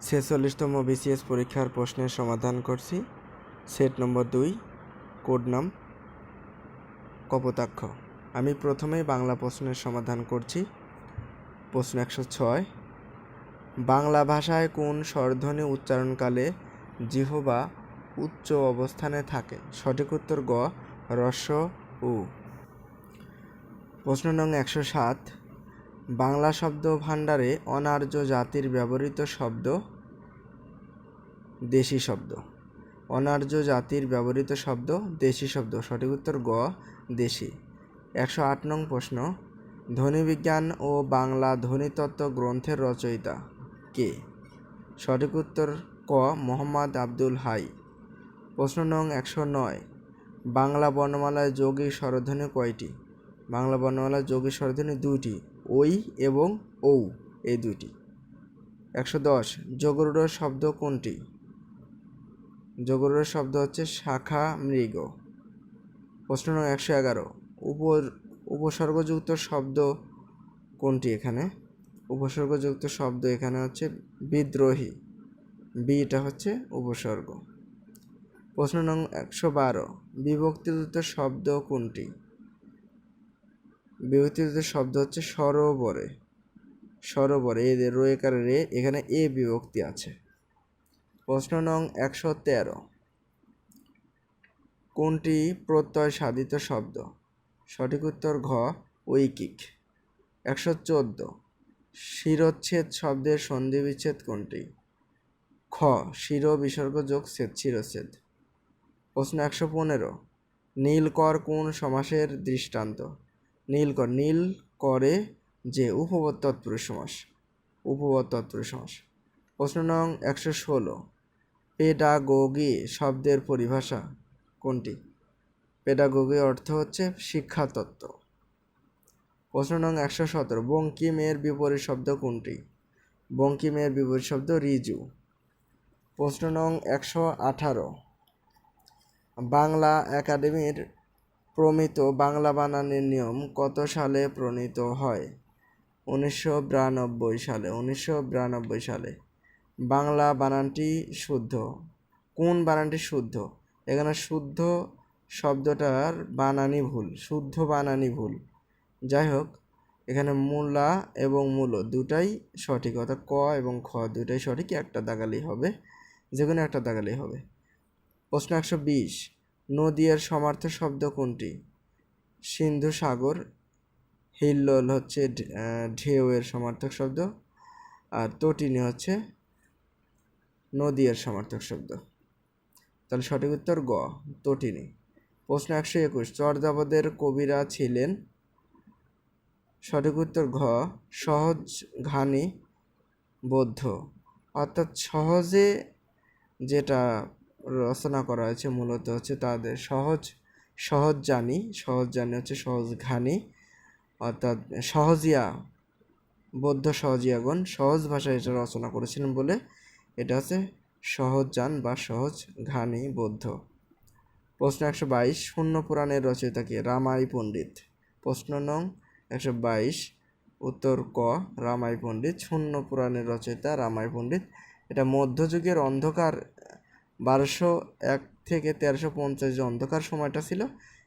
ছেচল্লিশতম BCS পরীক্ষার প্রশ্নের সমাধান করছি। সেট নম্বর দুই, কোড নাম কপোতাক্ষ। আমি প্রথমেই বাংলা প্রশ্নের সমাধান করছি। প্রশ্ন একশো ছয়, বাংলা ভাষায় কোন স্বরধ্বনি উচ্চারণকালে জিহবা উচ্চ অবস্থানে থাকে? সঠিক উত্তর গ, রস্য, উ। প্রশ্ন নং একশো সাত বাংলা শব্দ ভাণ্ডারে অনার্য জাতির ব্যবহৃত শব্দ, দেশি শব্দ। অনার্য জাতির ব্যবহৃত শব্দ, দেশি শব্দ। সঠিক উত্তর গ, দেশি। একশো আট নং প্রশ্ন ধ্বনিবিজ্ঞান ও বাংলা ধ্বনিতত্ত্ব গ্রন্থের রচয়িতা কে? সঠিক উত্তর ক, মোহাম্মদ আব্দুল হাই। প্রশ্ন নং একশো নয়, বাংলা বর্ণমালায় যোগী স্বরধ্বনি কয়টি? বাংলা বর্ণমালায় যোগী স্বরধ্বনি দুইটি। ওই এবং ঔ, এই দুইটি। একশো দশ, যোগরূঢ় শব্দ কোনটি? যোগরূঢ় শব্দ হচ্ছে শাখা মৃগ। প্রশ্ন নং একশো এগারো উপ উপসর্গযুক্ত শব্দ কোনটি এখানে? উপসর্গযুক্ত শব্দ এখানে হচ্ছে বিদ্রোহী। বিটা হচ্ছে উপসর্গ। প্রশ্ন নং একশো বারো, বিভক্তিযুক্ত শব্দ কোনটি? বিভক্তিযুক্ত শব্দ হচ্ছে সরোবরে। সরোবরে এদের রোয়েকার রে এখানে এ বিভক্তি আছে। প্রশ্ন নং একশো তেরো। কোনটি প্রত্যয় সাধিত শব্দ? সঠিক উত্তর ঘ, ঐকিক। একশো চোদ্দ। শিরচ্ছেদ শব্দের সন্ধি বিচ্ছেদ কোনটি? খ, শির, বিসর্গ, যোগ, ছেদ, শিরচ্ছেদ। প্রশ্ন একশো পনেরো। নীলকর কোন সমাসের দৃষ্টান্ত? নীলকর নীল করে যে উপবদ তৎপুরুষ সমাস উপবদ তৎপুরুষ সমাস। প্রশ্ন নং একশো ষোলো, পেডাগোগি শব্দের পরিভাষা কোনটি? পেডাগোগি অর্থ হচ্ছে শিক্ষাতত্ত্ব। প্রশ্ন নং একশো সতেরো, বঙ্কিমের বিপরীত শব্দ কোনটি? বঙ্কিমের বিপরীত শব্দ রিজু। প্রশ্ন নং একশো আঠারো, বাংলা একাডেমির প্রমিত বাংলা বানানের নিয়ম কত সালে প্রণীত হয়? উনিশশো বিরানব্বই সালে, উনিশশো বিরানব্বই সালে। বাংলা বানানটি শুদ্ধ। কোন বানানটি শুদ্ধ? এখানে শুদ্ধ শব্দটার বানানি ভুল, শুদ্ধ বানানি ভুল। যাই হোক, এখানে মূলা এবং মূল দুটাই সঠিক, অর্থাৎ ক এবং খ দুটাই সঠিক, একটা দাগালেই হবে যে কোনো একটা দাগালেই হবে। প্রশ্ন একশো বিশ। নদীর সমার্থ শব্দ কোনটি? সিন্ধু সাগর, হিল্লোল হচ্ছে ঢেউয়ের সমার্থক শব্দ, আর তটিনী হচ্ছে নদীর সমার্থক শব্দ। তাহলে সঠিক উত্তর গ, তটিনী। প্রশ্ন একশো একুশ চর্যাপদের কবিরা ছিলেন? সঠিক উত্তর ঘ, সহজ ঘানি বৌদ্ধ। অর্থাৎ সহজে যেটা রচনা করা হয়েছে মূলত হচ্ছে তাদের সহজ সহজ জানি সহজ জানি হচ্ছে সহজ ঘানি, অর্থাৎ সহজিয়া, বৌদ্ধ সহজিয়াগণ সহজ ভাষায় এটা রচনা করেছিলেন বলে এটা হচ্ছে সহজ যান বা সহজ ঘানি বৌদ্ধ। প্রশ্ন একশো বাইশ, শূন্য পুরাণের রচয়িতা কে? রামাই পণ্ডিত। প্রশ্ন নং, একশো বাইশ, উত্তর ক, রামাই পণ্ডিত। শূন্য পুরাণের রচয়িতা রামাই পণ্ডিত। এটা মধ্যযুগের অন্ধকার বারোশো এক থেকে তেরোশো পঞ্চাশ যে অন্ধকার সময়টা ছিল,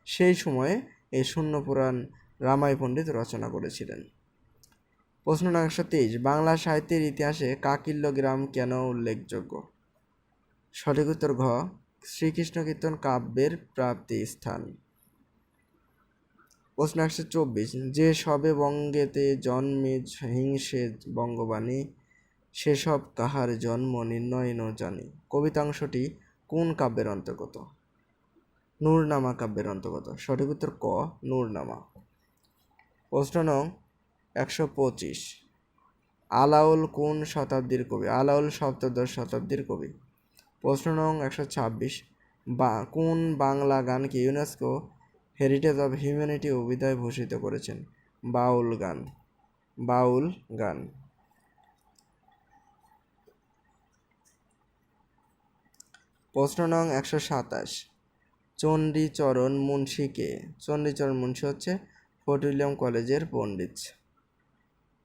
সেই সময়ে এই শূন্য পুরাণ রামাই পণ্ডিত রচনা করেছিলেন। প্রশ্ন একশো তেইশ, বাংলা সাহিত্যের ইতিহাসে কাকিল্য গ্রাম কেন উল্লেখযোগ্য? সঠিক উত্তর ঘ, শ্রীকৃষ্ণ কীর্তন কাব্যের প্রাপ্তি স্থান। প্রশ্ন একশো চব্বিশ, যে সবে বঙ্গেতে জন্মে হিংসে বঙ্গবাণী সেসব কাহার জন্ম নির্ণয় ন জানি। কবিতাংশটি কোন কাব্যের অন্তর্গত? নূরনামা কাব্যের অন্তর্গত। সঠিক উত্তর ক, নূরনামা। প্রশ্ন নং একশো পঁচিশ। আলাউল কোন শতাব্দীর কবি? আলাউল সপ্তদশ শতাব্দীর কবি। প্রশ্ন নং একশো ছাব্বিশ। বা কোন বাংলা গানকে ইউনেস্কো হেরিটেজ অব হিউম্যানিটি অভিধায় ভূষিত করেছেন? বাউল গান। বাউল গান। প্রশ্ন নং একশো সাতাশ। চণ্ডীচরণ মুন্সিকে চণ্ডীচরণ মুন্সী হচ্ছে ফোর্ট উইলিয়াম কলেজের পণ্ডিত।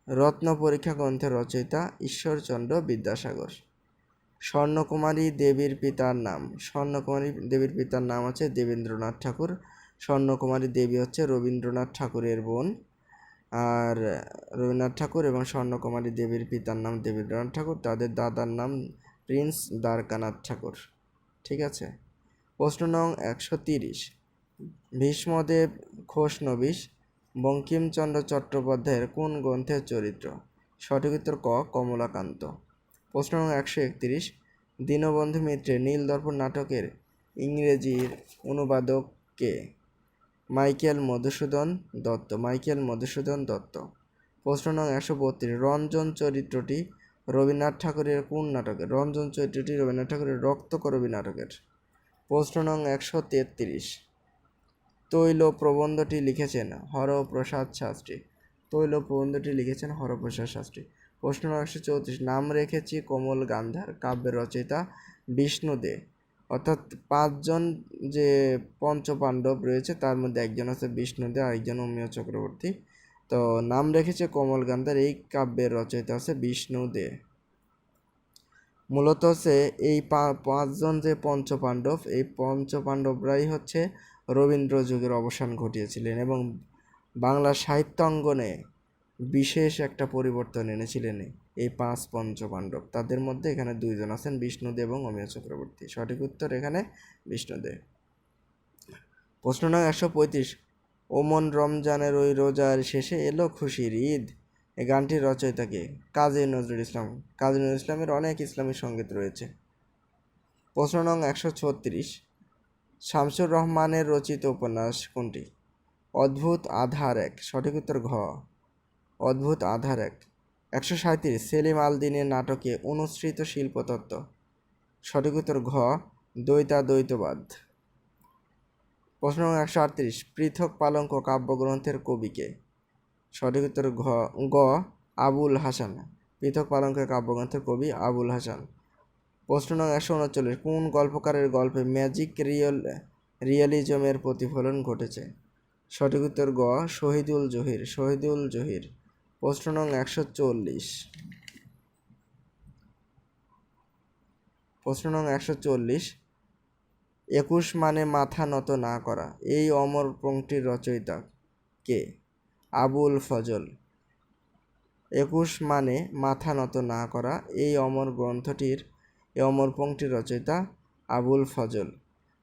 রত্ন পরীক্ষা গ্রন্থের রচয়িতা ঈশ্বরচন্দ্র বিদ্যাসাগর। স্বর্ণকুমারী দেবীর পিতার নাম। স্বর্ণকুমারী দেবীর পিতার নাম হচ্ছে দেবেন্দ্রনাথ ঠাকুর। স্বর্ণকুমারী দেবী হচ্ছে রবীন্দ্রনাথ ঠাকুরের বোন। আর রবীন্দ্রনাথ ঠাকুর এবং স্বর্ণকুমারী দেবীর পিতার নাম দেবেন্দ্রনাথ ঠাকুর। তাদের দাদার নাম প্রিন্স দ্বারকানাথ ঠাকুর। ঠিক আছে? প্রশ্ন নং একশো তিরিশ। ভীষ্মদেব ঘোষ নবিশ বঙ্কিমচন্দ্র চট্টোপাধ্যায়ের কোন গ্রন্থের চরিত্র? সঠিক উত্তর ক, কমলাকান্ত। প্রশ্ন নং একশো একত্রিশ। দীনবন্ধু মিত্রের নীলদর্পণ নাটকের ইংরেজির অনুবাদক কে? মাইকেল মধুসূদন দত্ত। মাইকেল মধুসূদন দত্ত। প্রশ্ন নং একশো বত্রিশ। রঞ্জন চরিত্রটি রবীন্দ্রনাথ ঠাকুরের কোন নাটকের? রঞ্জন চরিত্রটি রবীন্দ্রনাথ ঠাকুরের রক্তকরবী নাটকের। প্রশ্ন নং একশো তেত্রিশ। তৈল প্রবন্ধটি লিখেছেন হরপ্রসাদ শাস্ত্রী। তৈল প্রবন্ধটি লিখেছেন হরপ্রসাদ শাস্ত্রী। প্রশ্ন নং একশো চৌত্রিশ। নাম রেখেছি কোমল গান্ধার, কাব্যের রচয়িতা বিষ্ণু দে। অর্থাৎ পাঁচজন যে পঞ্চপাণ্ডব রয়েছে, তার মধ্যে একজন আছে বিষ্ণু দে, আরেকজন অমিয় চক্রবর্তী। তো নাম রেখেছে কমল গান্ধার এই কাব্যের রচয়িতা আছে বিষ্ণু দে। মূলত হচ্ছে এই পাঁচজন যে পঞ্চপাণ্ডব, এই পঞ্চপাণ্ডবরাই হচ্ছে রবীন্দ্র যুগের অবসান ঘটিয়েছিলেন এবং বাংলা সাহিত্যাঙ্গনে বিশেষ একটা পরিবর্তন এনেছিলেন এই পাঁচ পঞ্চপাণ্ডব। তাদের মধ্যে এখানে দুইজন আছেন বিষ্ণুদেব এবং অমিয় চক্রবর্তী। সঠিক উত্তর এখানে বিষ্ণুদে প্রশ্ন নং একশো পঁয়ত্রিশ। ওমন রমজানের ওই রোজার শেষে এলো খুশির ঈদ। এই গানটির রচয়িতা কে? কাজী নজরুল ইসলাম। কাজী নজরুল ইসলামের অনেক ইসলামী সংগীত রয়েছে। প্রশ্ন নং একশো ছত্রিশ। শামসুর রহমানের রচিত উপন্যাস কোনটি? অদ্ভুত আধার এক। সঠিক উত্তর ঘ। অদ্ভুত আধার এক। একশো সাঁত্রিশ সেলিম আল দিনের নাটকে অনুসৃত শিল্পতত্ত্ব। সঠিক উত্তর ঘ। দ্বৈতা দ্বৈতবাদ প্রশ্ন একশো আটত্রিশ, পৃথক পালঙ্ক কাব্যগ্রন্থের কবিকে। সঠিক উত্তর ঘ, গ, আবুল হাসান। পৃথক পালঙ্কের কাব্যগ্রন্থের কবি আবুল হাসান। প্রশ্ন নং একশো উনচল্লিশ, কোন গল্পকারের গল্পে ম্যাজিক রিয়েল, রিয়েলিজমের প্রতিফলন ঘটেছে? সঠিক উত্তর গ শহীদুল জহির শহীদুল জহির। প্রশ্ন নং একশো চল্লিশ। প্রশ্ন নং একশো চল্লিশ একুশ মানে মাথা নত না করা। এই অমর পংক্তির রচয়িতা কে? আবুল ফজল। একুশ মানে মাথা নত না করা এই অমর গ্রন্থটির, এই অমর পংক্তির রচয়িতা আবুল ফজল।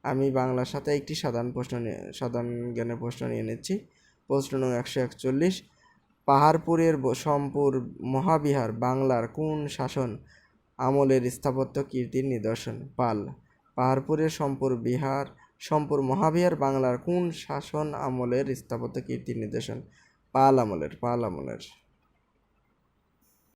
আমি বাংলার সাথে একটি সাধারণ প্রশ্ন নিয়ে, সাধারণ জ্ঞানের প্রশ্ন নিয়ে নিচ্ছি। প্রশ্ন নং একশো একচল্লিশ। পাহাড়পুরের সম্পুর মহাবিহার বাংলার কোন শাসন আমলের স্থাপত্য কীর্তির নিদর্শন? পাল। পাহাড়পুরের সম্পুর বিহার, সম্পুর মহাবিহার বাংলার কোন শাসন আমলের স্থাপত্য কীর্তির নিদর্শন পাল আমলের পাল আমলের।